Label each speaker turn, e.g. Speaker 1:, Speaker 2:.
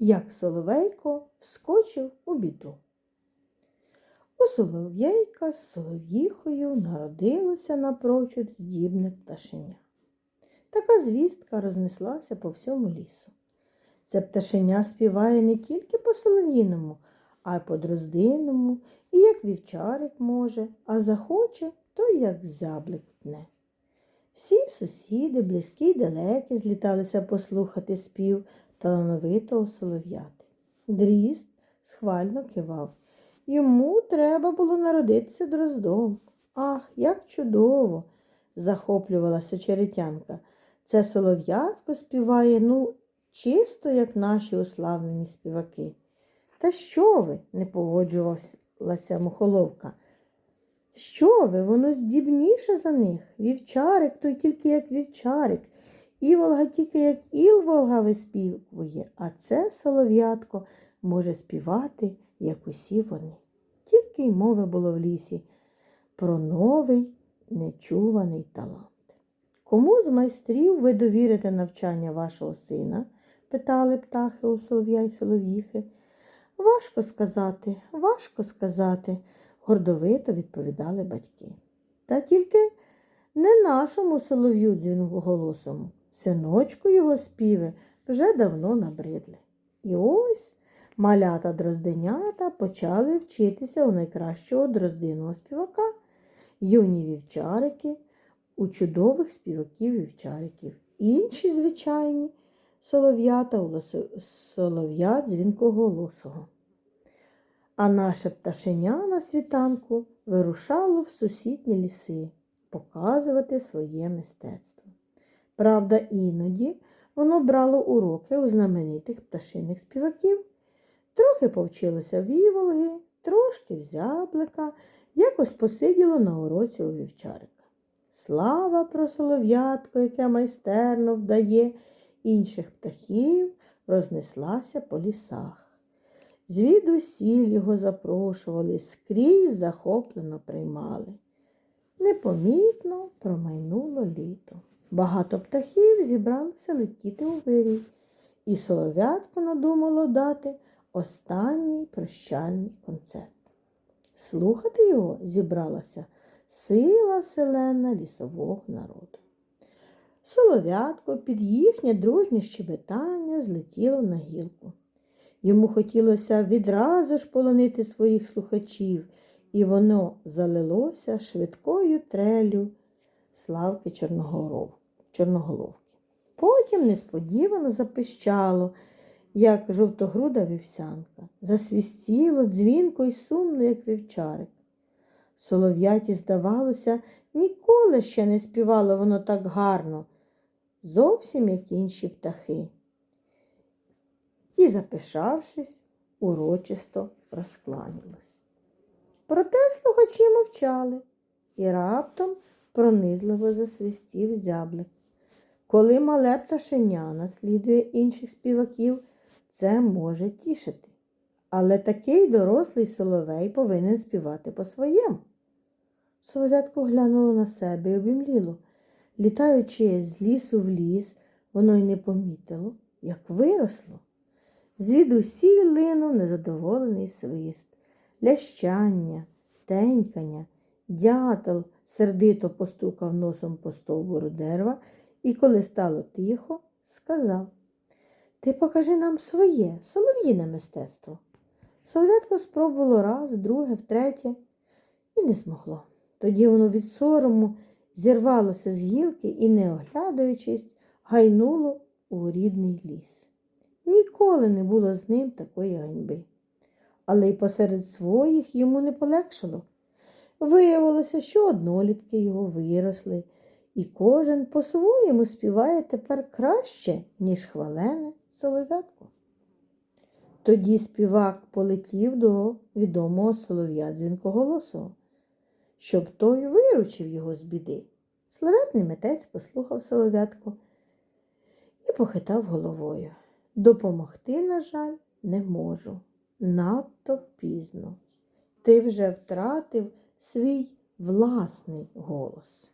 Speaker 1: як соловейко вскочив у біду. У солов'єйка з солов'їхою народилося напрочуд здібне пташеня. Така звістка рознеслася по всьому лісу. Це пташеня співає не тільки по солов'їному, а й по дроздиному, і як вівчарик може, а захоче, то як зяблик тне. Всі сусіди, близькі й далекі, зліталися послухати спів талановитого солов'яти. Дрізд схвально кивав. Йому треба було народитися дроздом. Ах, як чудово! захоплювалася черетянка. Це солов'ятко співає, ну, чисто, як наші уславлені співаки. Та що ви? не погоджувалася мухоловка. Що ви, воно здібніше за них. Вівчарик той тільки як вівчарик, іволга тільки як ілволга виспівує, а це солов'ятко може співати, як усі вони. Тільки й мови було в лісі про новий нечуваний талант. Кому з майстрів ви довірите навчання вашого сина? питали птахи у солов'я й солов'їхи. Важко сказати, важко сказати, гордовито відповідали батьки. Та тільки не нашому солов'ю дзвінголосому. Синочку його співи вже давно набридли. І ось малята дрозденята почали вчитися у найкращого дроздиного співака. Юні вівчарики у чудових співаків вівчариків. Інші звичайні солов'ята солов'я дзвінкоголосого. А наше пташеня на світанку вирушало в сусідні ліси показувати своє мистецтво. Правда, іноді воно брало уроки у знаменитих пташиних співаків, трохи повчилося віволги, трошки в зяблика, якось посиділо на уроці у вівчарика. Слава про солов'ятко, яке майстерно вдає інших птахів, рознеслася по лісах. Звідусіль його запрошували, скрізь захоплено приймали. Непомітно промайнуло літо. Багато птахів зібралося летіти у вирій, і солов'ятко надумало дати останній прощальний концерт. Слухати його зібралася сила селена лісового народу. Солов'ятко під їхнє дружнє щебетання злетіло на гілку. Йому хотілося відразу ж полонити своїх слухачів, і воно залилося швидкою трелю Славки Чорноголовки. Потім несподівано запищало, як жовтогруда вівсянка, засвістіло дзвінко й сумно, як вівчарик. Солов'яті, здавалося, ніколи ще не співало воно так гарно, зовсім як інші птахи і, запишавшись, урочисто розкланялась. Проте слухачі мовчали і раптом пронизливо засвистів зяблик. Коли мале пташеня наслідує інших співаків, це може тішити. Але такий дорослий соловей повинен співати по-своєму. Солов'ятко глянуло на себе і обімліло. Літаючи з лісу в ліс, воно й не помітило, як виросло. Звідусіль линув незадоволений свист, лящання, тенькання, дятел сердито постукав носом по стовбуру дерева і, коли стало тихо, сказав Ти покажи нам своє, солов'їне мистецтво. Солов'ятко спробувало раз, друге, втретє, і не змогло. Тоді воно від сорому зірвалося з гілки і, не оглядаючись, гайнуло у рідний ліс. Ніколи не було з ним такої ганьби. Але й посеред своїх йому не полегшало. Виявилося, що однолітки його виросли, і кожен по-своєму співає тепер краще, ніж хвалене солов'ятко. Тоді співак полетів до відомого солов'я дзвінкоголосого, щоб той виручив його з біди. Славетний митець послухав солов'ятко і похитав головою. Допомогти, на жаль, не можу. Надто пізно. Ти вже втратив свій власний голос.